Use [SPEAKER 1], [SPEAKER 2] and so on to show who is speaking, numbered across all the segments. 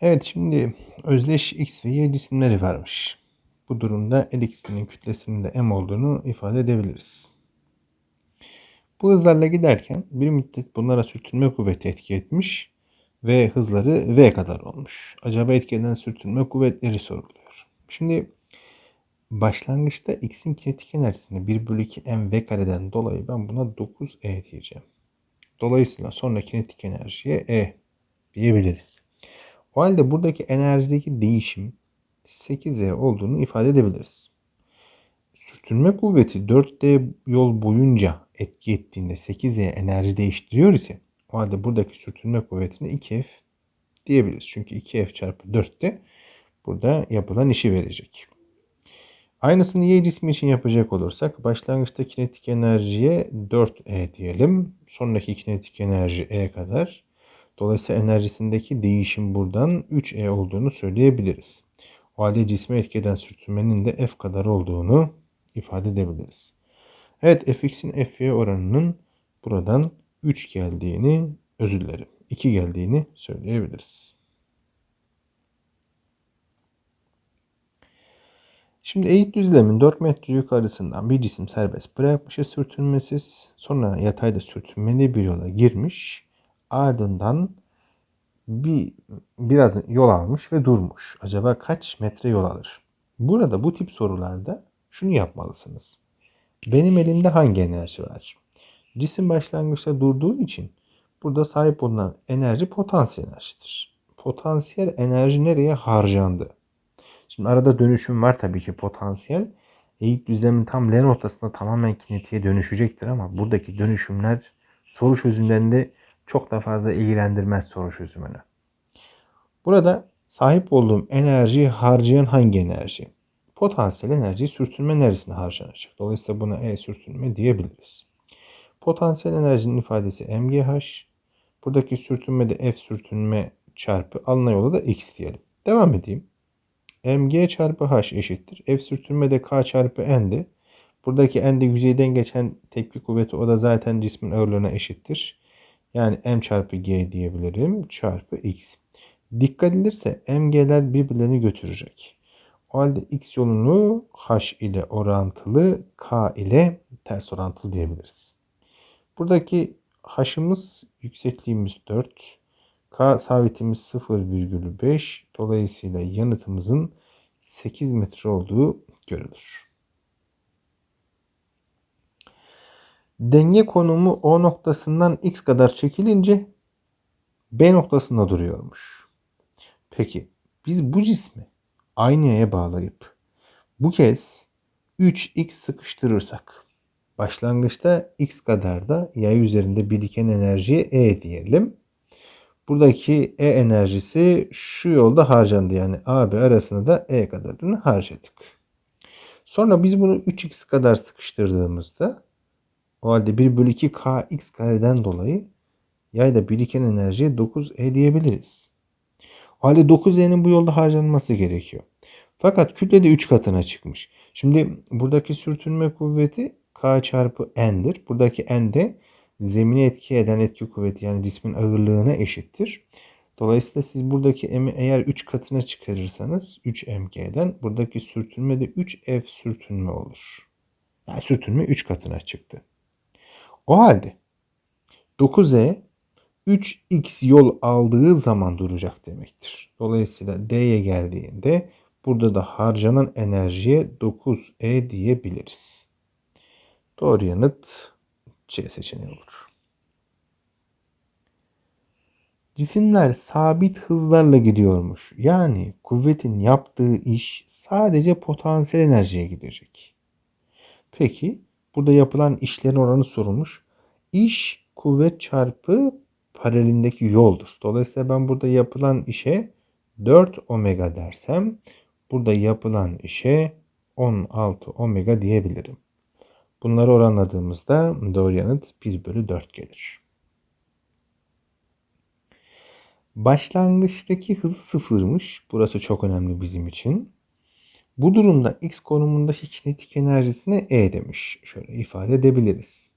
[SPEAKER 1] Evet şimdi özdeş x ve y cisimleri vermiş. Bu durumda el ikisinin kütlesinin de m olduğunu ifade edebiliriz. Bu hızlarla giderken bir müddet bunlara sürtünme kuvveti etki etmiş ve hızları v kadar olmuş. Acaba etki eden sürtünme kuvvetleri soruluyor. Şimdi başlangıçta x'in kinetik enerjisini 1 bölü 2 m v kareden dolayı ben buna 9e diyeceğim. Dolayısıyla sonra kinetik enerjiye e diyebiliriz. O halde buradaki enerjideki değişim 8E olduğunu ifade edebiliriz. Sürtünme kuvveti 4D yol boyunca etki ettiğinde 8E enerji değiştiriyor ise o halde buradaki sürtünme kuvvetine 2F diyebiliriz. Çünkü 2F çarpı 4D burada yapılan işi verecek. Aynısını Y cismi için yapacak olursak başlangıçta kinetik enerjiye 4E diyelim. Sonraki kinetik enerji E kadar. Dolayısıyla enerjisindeki değişim buradan 3E olduğunu söyleyebiliriz. O halde cisme etki eden sürtünmenin de F kadar olduğunu ifade edebiliriz. Evet fx'in F'ye oranının buradan 3 geldiğini, özür dilerim 2 geldiğini söyleyebiliriz. Şimdi eğit düzlemin 4 metre yukarısından bir cisim serbest bırakmışız sürtünmesiz. Sonra yatayda sürtünmeli bir yola girmiş. Ardından bir biraz yol almış ve durmuş. Acaba kaç metre yol alır? Burada bu tip sorularda şunu yapmalısınız. Benim elimde hangi enerji var? Cisim başlangıçta durduğu için burada sahip olunan enerji potansiyel enerjidir. Potansiyel enerji nereye harcandı? Şimdi arada dönüşüm var tabii ki potansiyel. Eğik düzlemin tam L noktasında tamamen kinetiğe dönüşecektir ama buradaki dönüşümler soru çözümlerinde çok da fazla ilgilendirmez soru çözümünü. Burada sahip olduğum enerjiyi harcayan hangi enerji? Potansiyel enerjiyi sürtünme enerjisine harcanacak. Dolayısıyla buna E sürtünme diyebiliriz. Potansiyel enerjinin ifadesi MGH. Buradaki sürtünme de F sürtünme çarpı alınan yola da X diyelim. Devam edeyim. mg çarpı h eşittir. F sürtünme de k çarpı n'di. Buradaki n de yüzeyden geçen tepki kuvveti o da zaten cismin ağırlığına eşittir. Yani m çarpı g diyebilirim. Çarpı x. Dikkat edilirse mg'ler birbirlerini götürecek. O halde x yolunu h ile orantılı, k ile ters orantılı diyebiliriz. Buradaki h'ımız yüksekliğimiz 4. K sabitimiz 0,5. Dolayısıyla yanıtımızın 8 metre olduğu görülür. Denge konumu O noktasından X kadar çekilince B noktasında duruyormuş. Peki biz bu cismi aynaya bağlayıp bu kez 3x sıkıştırırsak başlangıçta x kadar da yay üzerinde biriken enerjiye E diyelim. Buradaki E enerjisi şu yolda harcandı. Yani AB arasında da E kadarını harcadık. Sonra biz bunu 3x kadar sıkıştırdığımızda o halde 1 bölü 2 kx kareden dolayı yayda biriken enerjiye 9e diyebiliriz. O halde 9e'nin bu yolda harcanması gerekiyor. Fakat kütle de 3 katına çıkmış. Şimdi buradaki sürtünme kuvveti k çarpı n'dir. Buradaki n de zemine etki eden etki kuvveti yani cismin ağırlığına eşittir. Dolayısıyla siz buradaki m'i eğer 3 katına çıkarırsanız 3 mg'den buradaki sürtünme de 3f sürtünme olur. Yani sürtünme 3 katına çıktı. O halde 9e 3x yol aldığı zaman duracak demektir. Dolayısıyla D'ye geldiğinde burada da harcanan enerjiye 9E diyebiliriz. Doğru yanıt C seçeneği olur. Cisimler sabit hızlarla gidiyormuş. Yani kuvvetin yaptığı iş sadece potansiyel enerjiye gidecek. Peki burada yapılan işlerin oranı sorulmuş. İş kuvvet çarpı paralelindeki yoldur. Dolayısıyla ben burada yapılan işe 4 omega dersem burada yapılan işe 16 omega diyebilirim. Bunları oranladığımızda doğru yanıt 1 bölü 4 gelir. Başlangıçtaki hızı sıfırmış. Burası çok önemli bizim için. Bu durumda x konumundaki kinetik enerjisine E demiş. Şöyle ifade edebiliriz.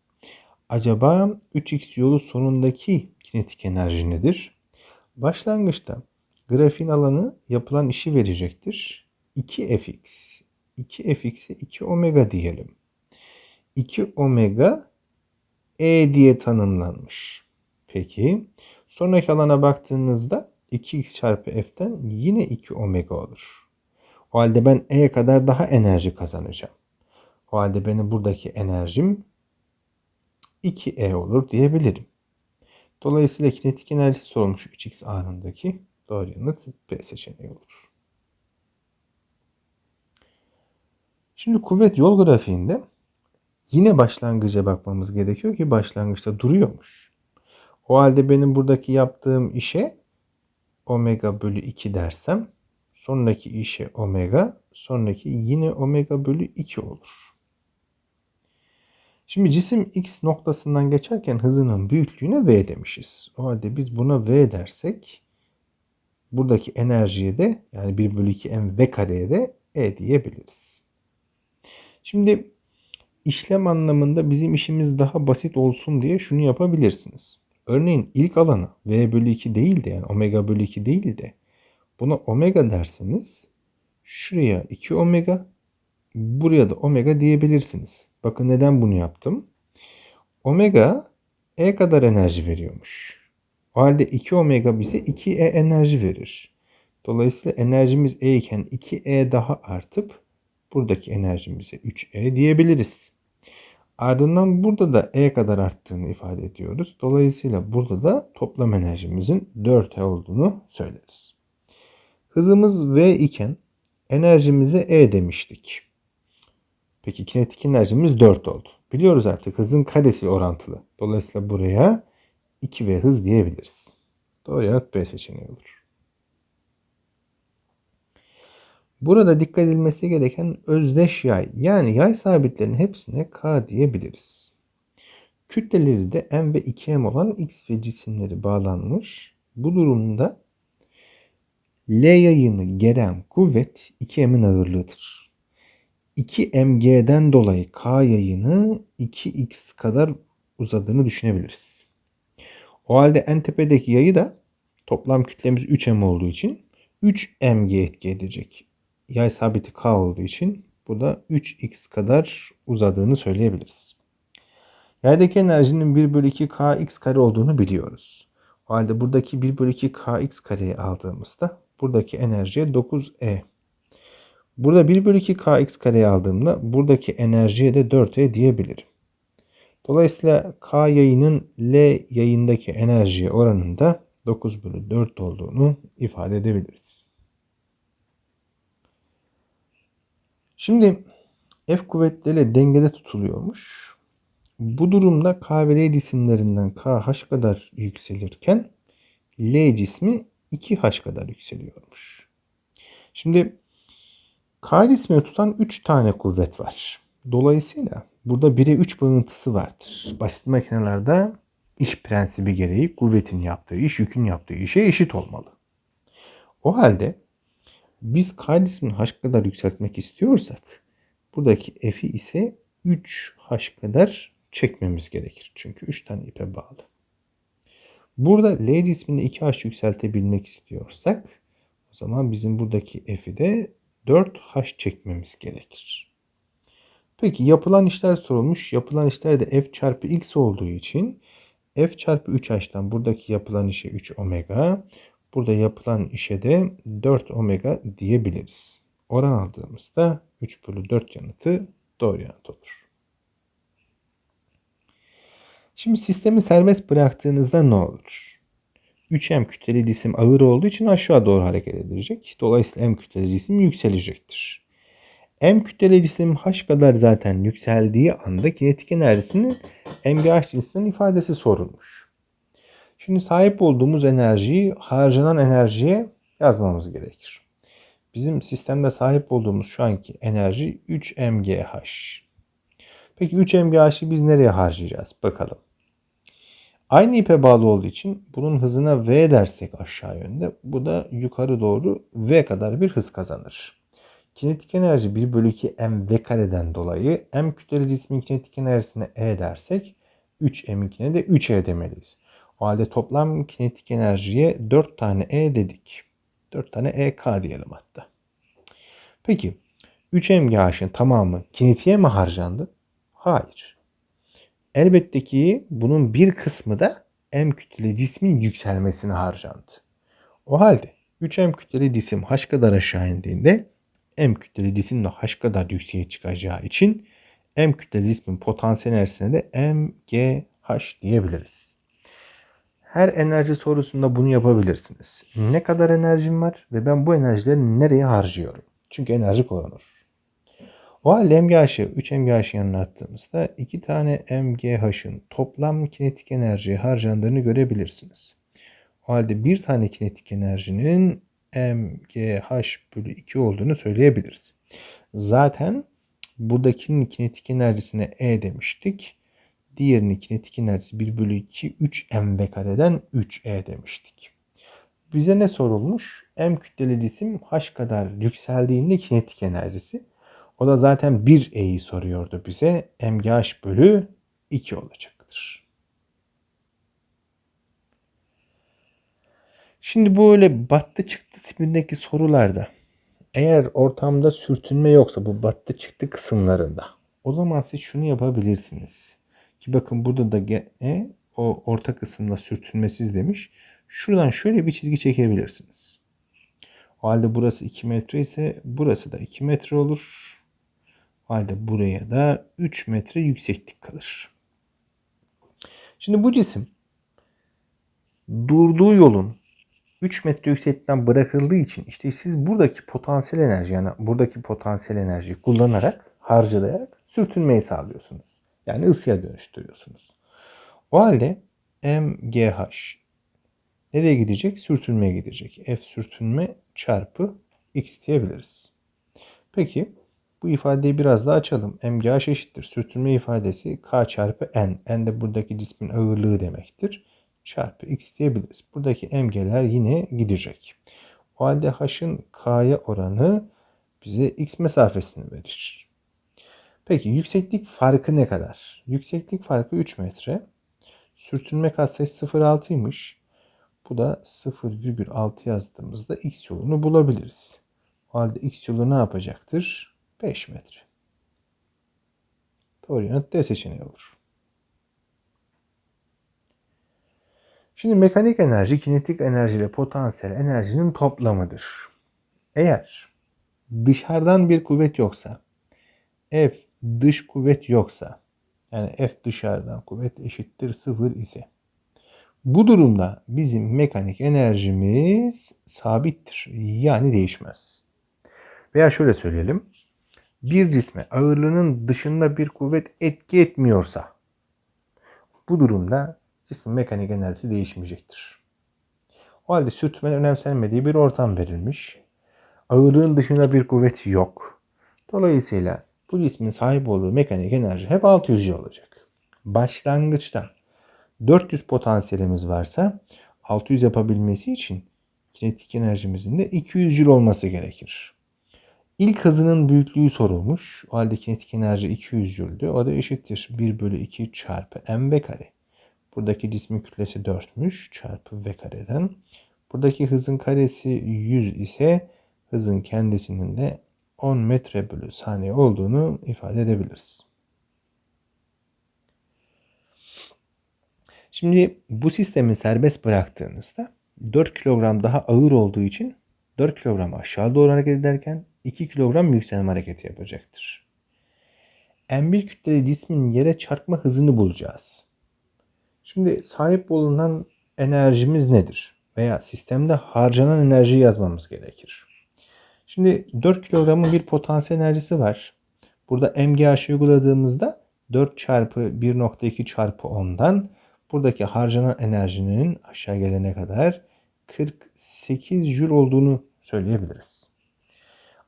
[SPEAKER 1] Acaba 3x yolu sonundaki kinetik enerji nedir? Başlangıçta grafiğin alanı yapılan işi verecektir. 2fx. 2fx'e 2 omega diyelim. 2 omega e diye tanımlanmış. Peki. Sonraki alana baktığınızda 2x çarpı f'ten yine 2 omega olur. O halde ben e kadar daha enerji kazanacağım. O halde benim buradaki enerjim 2e olur diyebilirim. Dolayısıyla kinetik enerjisi sorulmuş 3x anındaki doğru yanıt B seçeneği olur. Şimdi kuvvet yol grafiğinde yine başlangıca bakmamız gerekiyor ki başlangıçta duruyormuş. O halde benim buradaki yaptığım işe omega bölü 2 dersem sonraki işe omega sonraki yine omega bölü 2 olur. Şimdi cisim x noktasından geçerken hızının büyüklüğüne v demişiz. O halde biz buna v dersek buradaki enerjiye de yani 1 bölü 2 m v kareye de e diyebiliriz. Şimdi işlem anlamında bizim işimiz daha basit olsun diye şunu yapabilirsiniz. Örneğin ilk alanı v bölü 2 değil de yani omega bölü 2 değil de buna omega derseniz şuraya 2 omega buraya da omega diyebilirsiniz. Bakın neden bunu yaptım. Omega E kadar enerji veriyormuş. O halde 2 omega bize 2E enerji verir. Dolayısıyla enerjimiz E iken 2E daha artıp buradaki enerjimize 3E diyebiliriz. Ardından burada da E kadar arttığını ifade ediyoruz. Dolayısıyla burada da toplam enerjimizin 4E olduğunu söyleriz. Hızımız V iken enerjimize E demiştik. Peki kinetik enerjimiz 4 oldu. Biliyoruz artık hızın karesi orantılı. Dolayısıyla buraya 2V hız diyebiliriz. Doğru yanıt B seçeneği olur. Burada dikkat edilmesi gereken özdeş yay yani yay sabitlerinin hepsine K diyebiliriz. Kütleleri de M ve 2M olan X ve cisimleri bağlanmış. Bu durumda L yayını gelen kuvvet 2M'in ağırlığıdır. 2mg'den dolayı k yayını 2x kadar uzadığını düşünebiliriz. O halde en tepedeki yayı da toplam kütlemiz 3m olduğu için 3mg etki edecek. Yay sabiti k olduğu için bu da 3x kadar uzadığını söyleyebiliriz. Yaydaki enerjinin 1 bölü 2 kx kare olduğunu biliyoruz. O halde buradaki 1 bölü 2 kx kareyi aldığımızda buradaki enerjiye 9e Burada 1 bölü 2 kx kareyi aldığımda buradaki enerjiye de 4e diyebilirim. Dolayısıyla k yayının L yayındaki enerjiye oranında 9 bölü 4 olduğunu ifade edebiliriz. Şimdi F kuvvetleriyle dengede tutuluyormuş. Bu durumda K ve L cisimlerinden KH kadar yükselirken L cismi 2H kadar yükseliyormuş. Şimdi K cismini tutan 3 tane kuvvet var. Dolayısıyla burada 1'e 3 bağıntısı vardır. Basit makinelerde iş prensibi gereği kuvvetin yaptığı iş yükün yaptığı işe eşit olmalı. O halde biz K cismini H kadar yükseltmek istiyorsak buradaki F'i ise 3H kadar çekmemiz gerekir. Çünkü 3 tane ipe bağlı. Burada L cismini 2H yükseltebilmek istiyorsak o zaman bizim buradaki F'i de 4H çekmemiz gerekir. Peki yapılan işler sorulmuş. Yapılan işler de F çarpı X olduğu için F çarpı 3H'tan buradaki yapılan işe 3 omega. Burada yapılan işe de 4 omega diyebiliriz. Oran aldığımızda 3 bölü 4 yanıtı doğru yanıt olur. Şimdi sistemi serbest bıraktığınızda ne olur? 3M kütleli cisim ağır olduğu için aşağı doğru hareket edecek. Dolayısıyla M kütleli cisim yükselecektir. M kütleli cisim H kadar zaten yükseldiği anda kinetik enerjisinin MGH cinsinden ifadesi sorulmuş. Şimdi sahip olduğumuz enerjiyi harcanan enerjiye yazmamız gerekir. Bizim sistemde sahip olduğumuz şu anki enerji 3 MGH. Peki 3 MGH'ı biz nereye harcayacağız? Bakalım. Aynı ipe bağlı olduğu için bunun hızına V dersek aşağı yönde bu da yukarı doğru V kadar bir hız kazanır. Kinetik enerji 1 bölü 2 m v kareden dolayı m kütleli cismin kinetik enerjisine E dersek 3 m'ikine de 3 E demeliyiz. O halde toplam kinetik enerjiye 4 tane E dedik. 4 tane EK diyelim hatta. Peki 3 MGH'ın tamamı kinetiğe mi harcandı? Hayır. Elbette ki bunun bir kısmı da M kütleli cismin yükselmesine harcandı. O halde 3M kütleli cisim H kadar aşağı indiğinde M kütleli cisim de H kadar yükseğe çıkacağı için M kütleli cismin potansiyel enerjisine de MGH diyebiliriz. Her enerji sorusunda bunu yapabilirsiniz. Ne kadar enerjim var ve ben bu enerjileri nereye harcıyorum? Çünkü enerji kullanır. O halde MGH'ı 3 MGH'ın yanına attığımızda 2 tane MGH'ın toplam kinetik enerji harcandığını görebilirsiniz. O halde bir tane kinetik enerjinin MGH bölü 2 olduğunu söyleyebiliriz. Zaten buradakinin kinetik enerjisine E demiştik. Diğerinin kinetik enerjisi 1 bölü 2 3 mv kareden 3e demiştik. Bize ne sorulmuş? M kütleli cisim H kadar yükseldiğinde kinetik enerjisi. O da zaten 1e'yi soruyordu bize. MGH bölü 2 olacaktır. Şimdi böyle battı çıktı tipindeki sorularda eğer ortamda sürtünme yoksa bu battı çıktı kısımlarında o zaman siz şunu yapabilirsiniz. Ki bakın burada da gene o orta kısımda sürtünmesiz demiş. Şuradan şöyle bir çizgi çekebilirsiniz. O halde burası 2 metre ise burası da 2 metre olur. Halde buraya da 3 metre yükseklik kalır. Şimdi bu cisim durduğu yolun 3 metre yükseklikten bırakıldığı için işte siz buradaki potansiyel enerji yani buradaki potansiyel enerjiyi kullanarak harcalayarak sürtünmeyi sağlıyorsunuz. Yani ısıya dönüştürüyorsunuz. O halde MGH nereye gidecek? Sürtünmeye gidecek. F sürtünme çarpı X diyebiliriz. Peki bu ifadeyi biraz daha açalım. MGH eşittir. Sürtünme ifadesi K çarpı N. N de buradaki cismin ağırlığı demektir çarpı x diyebiliriz. Buradaki emgeler yine gidecek. O halde h'ın k'ya oranı bize x mesafesini verir. Peki yükseklik farkı ne kadar? Yükseklik farkı 3 metre. Sürtünme katsayısı 0.6'ymış. Bu da 0,6 yazdığımızda x yolunu bulabiliriz. O halde x yolu ne yapacaktır? 5 metre. Doğru yanıt D seçeneği olur. Şimdi mekanik enerji kinetik enerji ile potansiyel enerjinin toplamıdır. Eğer dışarıdan bir kuvvet yoksa, F dış kuvvet yoksa, yani F dışarıdan kuvvet eşittir sıfır ise, bu durumda bizim mekanik enerjimiz sabittir. Yani değişmez. Veya şöyle söyleyelim. Bir cisme ağırlığının dışında bir kuvvet etki etmiyorsa bu durumda cismin mekanik enerjisi değişmeyecektir. O halde sürtünmenin önemsenmediği bir ortam verilmiş. Ağırlığın dışında bir kuvvet yok. Dolayısıyla bu cismin sahip olduğu mekanik enerji hep 600 J olacak. Başlangıçta 400 potansiyelimiz varsa 600 yapabilmesi için kinetik enerjimizin de 200 Joule olması gerekir. İlk hızının büyüklüğü sorulmuş. O halde kinetik enerji 200 Joule'dü. O da eşittir 1 bölü 2 çarpı mv kare. Buradaki cismin kütlesi 4'müş çarpı v kareden. Buradaki hızın karesi 100 ise hızın kendisinin de 10 metre bölü saniye olduğunu ifade edebiliriz. Şimdi bu sistemi serbest bıraktığınızda 4 kilogram daha ağır olduğu için 4 kilogram aşağı doğru hareket ederken 2 kilogram yükselme hareketi yapacaktır. M1 kütleli cismin yere çarpma hızını bulacağız. Şimdi sahip bulunan enerjimiz nedir? Veya sistemde harcanan enerjiyi yazmamız gerekir. Şimdi 4 kilogramın bir potansiyel enerjisi var. Burada MGH uyguladığımızda 4 çarpı 1.2 çarpı 10'dan buradaki harcanan enerjinin aşağı gelene kadar 48 jül olduğunu söyleyebiliriz.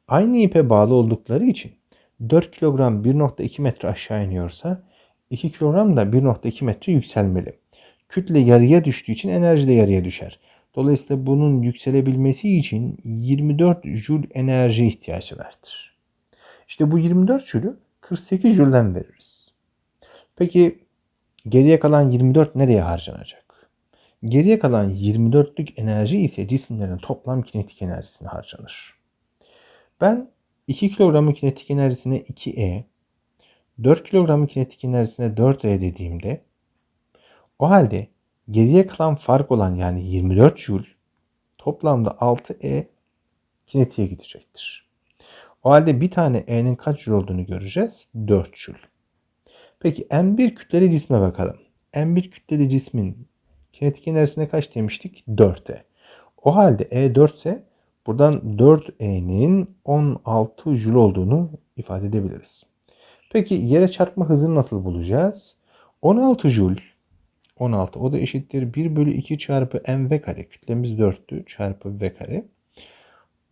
[SPEAKER 1] Aynı ipe bağlı oldukları için 4 kilogram 1.2 metre aşağı iniyorsa 2 kilogram da 1.2 metre yükselmeli. Kütle yarıya düştüğü için enerji de yarıya düşer. Dolayısıyla bunun yükselebilmesi için 24 Joule enerji ihtiyacı vardır. İşte bu 24 Joule'ü 48 Joule'den veririz. Peki geriye kalan 24 nereye harcanacak? Geriye kalan 24'lük enerji ise cisimlerin toplam kinetik enerjisine harcanır. Ben 2 kilogramın kinetik enerjisine 2E, 4 kilogramın kinetik enerjisine 4E dediğimde o halde geriye kalan fark olan yani 24 Joule toplamda 6E kinetiğe gidecektir. O halde bir tane E'nin kaç Joule olduğunu göreceğiz. 4 Joule. Peki M1 kütleli cisme bakalım. M1 kütleli cismin kinetik enerjisine kaç demiştik? 4E. O halde E 4 ise buradan 4E'nin 16 Joule olduğunu ifade edebiliriz. Peki yere çarpma hızını nasıl bulacağız? 16 Joule 16 o da eşittir 1 bölü 2 çarpı mv kare. Kütlemiz 4'tü çarpı v kare.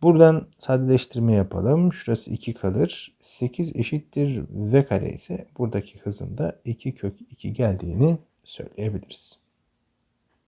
[SPEAKER 1] Buradan sadeleştirme yapalım. Şurası 2 kalır. 8 eşittir v kare ise buradaki hızın da 2 kök 2 geldiğini söyleyebiliriz.